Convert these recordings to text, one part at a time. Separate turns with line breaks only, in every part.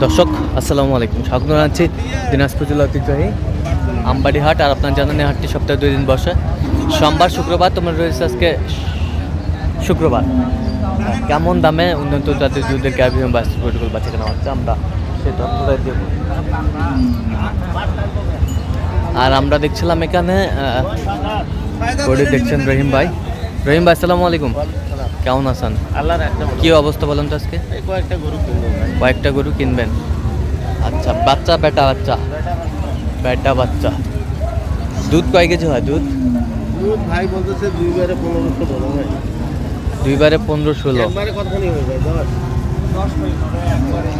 দর্শক, আসসালামু আলাইকুম। স্বাগত জানাচ্ছি দিনাজপুর জেলা ঐতিহ্যবাহী আমবাড়ি হাট আর আপনার জানেন হাটটি সপ্তাহে দুই দিন বসে। সোমবার, শুক্রবার, তোমার রয়েছে আজকে শুক্রবার। কেমন দামে উন্নত জাতির দুধের এবং বাস প্রোটোকল বাচ্চা কেনা হচ্ছে আমরা সেই তথ্যটাই দেব। আর আমরা দেখছিলাম এখানে দেখছেন রহিম ভাই। রহিম ভাই, আসসালামু আলাইকুম। কেমন আছেন?
আল্লাহ রাখতে
কি অবস্থা বলেন তো আজকে?
কয়েকটা গরু কিনবো ভাই।
কয়েকটা গরু কিনবেন? আচ্ছা বাচ্চা বেটা বাচ্চা? বেটা বাচ্চা। দুধ কয় কেজি হয় দুধ?
দুধ ভাই বলতেছে দুইবারে পনেরোশো বড়
দুইবারে পনেরো ষোলো।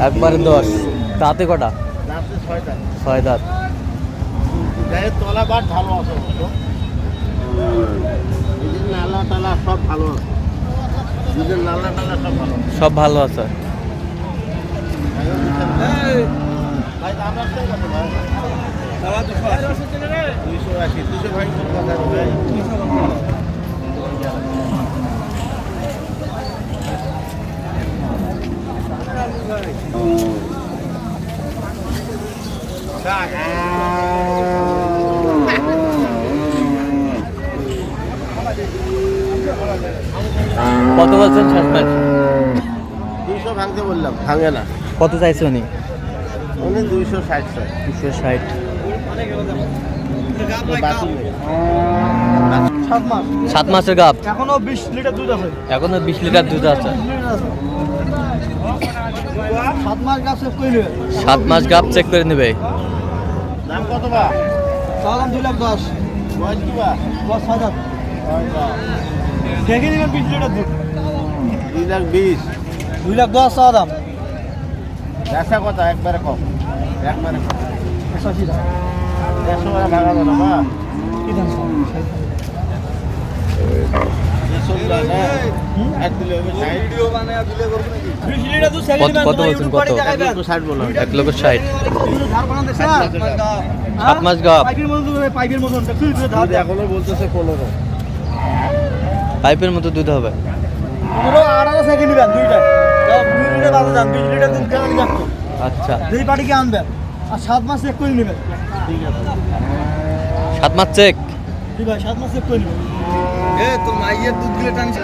একবারে দশ।
তাতে কটা? ছয় দাঁত।
তলা বাট ভালো। আছে নালা টালা সব ভালো আছে। সব ভালো। আছে।
সব ভালো
কত ভাই দুইশো আশি দুইশো
বলছেন
দুইশো ভাঙতে বললাম ভাঙে না।
কত চাইছে উনি?
উনি দুইশো ষাট ছয়
দুশো ষাট।
সাত
মাসের গাপ?
এখনও বিশ লিটার দুধ আছে।
এখনও বিশ লিটার দুধ আছে।
সাত মাস
মাস গাপ চেক করে নেবে।
দাম কত বা?
দুই লাখ দশ।
বয়স কি বা?
দশ হাজার দেখে নেবেন বিশ লিটার দুধ।
দুই লাখ বিশ।
দুই লাখ দশ চাওয়া দাম।
ব্যবসা কথা একবারে কম। একবারে কম।
একশো আশি টাকা।
দেড়শো টাকা ভাগাবো না বা
কি দাম?
টাকা এক
কত- বলছেন, কত?
লক্ষ ষাট।
সাত মাস গাপ।
পাইপের মতন
বলতেছে পনেরো।
পাইপের মতো দুধ হবে। আচ্ছা।
দুই পাটিকে আনবেন আর সাত মাস চেক করে নেবেন।
ঠিক আছে
সাত মাস চেক?
ঠিক আছে সাত মাস চেক করে নেবেন। এ তো মাইয়ের দুধ দিলে টানছে।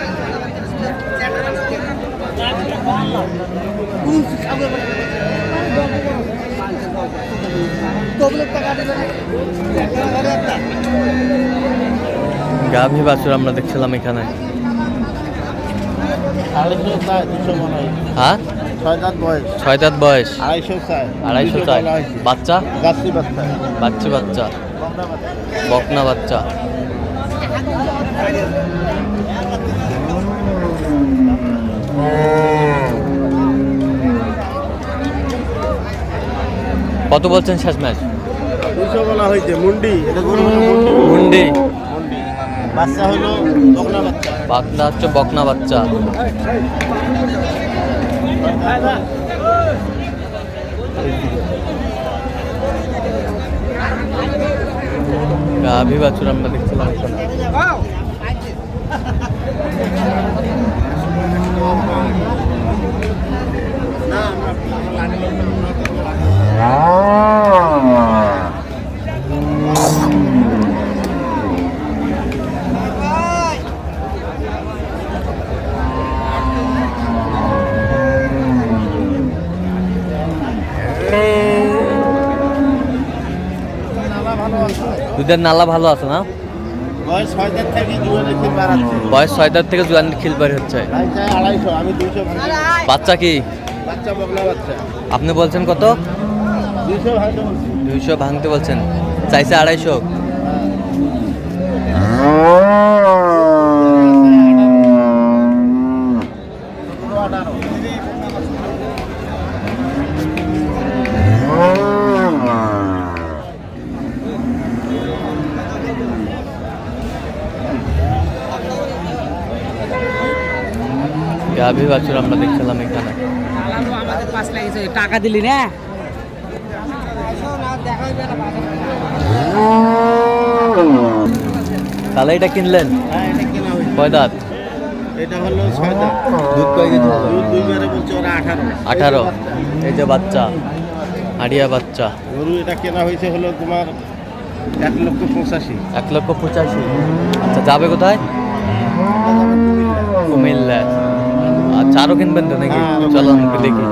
গাভী বাছুর আমরা দেখছিলাম এখানে।
হয়। ছয় দাঁত বয়স। আড়াইশো চাই
বাচ্চা?
বাচ্চা
বাচ্চা। বাচ্চা
বকনা বাচ্চা।
কত বলছেন শেষ ম্যাচ
বলা হয়েছে মুন্ডি। মুন্ডি। বাচ্চা হলো বকনা বাচ্চা।
বাচ্চা হচ্ছে বকনা বাচ্চা। গাভী বাছুর আমরা দেখছিলাম। দুধের নালা ভালো আছে না?
বয়স ছয়টার থেকে জুয়ে
খিল জুয়ান খিলবাড়ি হচ্ছে। বাচ্চা কি?
বাচ্চা বকনা বাচ্চা।
আপনি বলছেন কত?
দুইশো ভাঙতে বলছি।
দুইশো ভাঙতে বলছেন। চাইছে আড়াইশো। গাভী বাছুর আমরা দেখছিলাম এখানে।
টাকা দিলি না
তাহলে এটা কিনলেন?
হ্যাঁ এটা
কয় দাঁত
এটা হলো ছয় দাঁত
দুধ কয় কেজি?
দুধ দুইবারে বলছে ওরা আঠারো।
আঠারো। এই যে বাচ্চা হাড়িয়া বাচ্চা।
গরু এটা কেনা হয়েছে হলো তোমার এক লক্ষ পঁচাশি।
এক লক্ষ পঁচাশি। আচ্ছা যাবে কোথায়? আচ্ছা আরও কিনবেন তো নাকি?
হ্যাঁ,
চলো আমি একটু দেখি।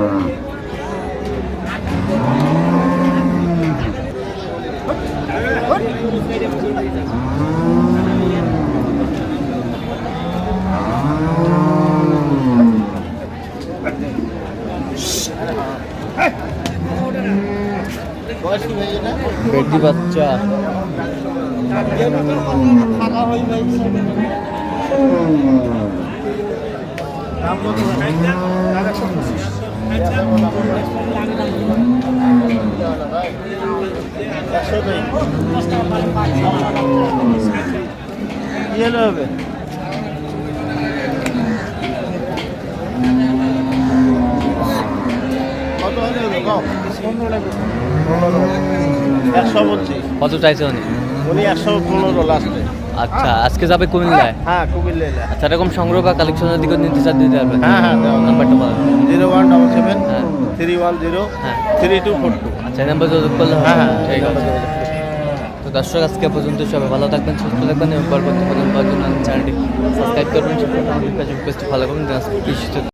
বেটি বাচ্চা।
দাম কত ভাই? হবে? কত
চাইছে উনি?
উনি একশো পনেরো লাস্টে।
আচ্ছা আজকে যাবে কুমিল্লায়?
হ্যাঁ কুমিল্লায়।
আচ্ছা এরকম সংগ্রহ বা কালেকশনের দিকে নিতে চান দিতে পারবেন
হ্যাঁ হ্যাঁ দেওয়া
নাম্বারটা বলেন
zero one double seven three one zero three two four two
আচ্ছা এই নাম্বার যোগাযোগ করলে
হ্যাঁ হ্যাঁ
ঠিক আছে। তো দর্শক আজকে পর্যন্ত সবাই ভালো থাকবেন সুস্থ থাকবেন এবং পরবর্তী পর্যন্ত চ্যানেলটি সাবস্ক্রাইব করবেন ফলো করবেন।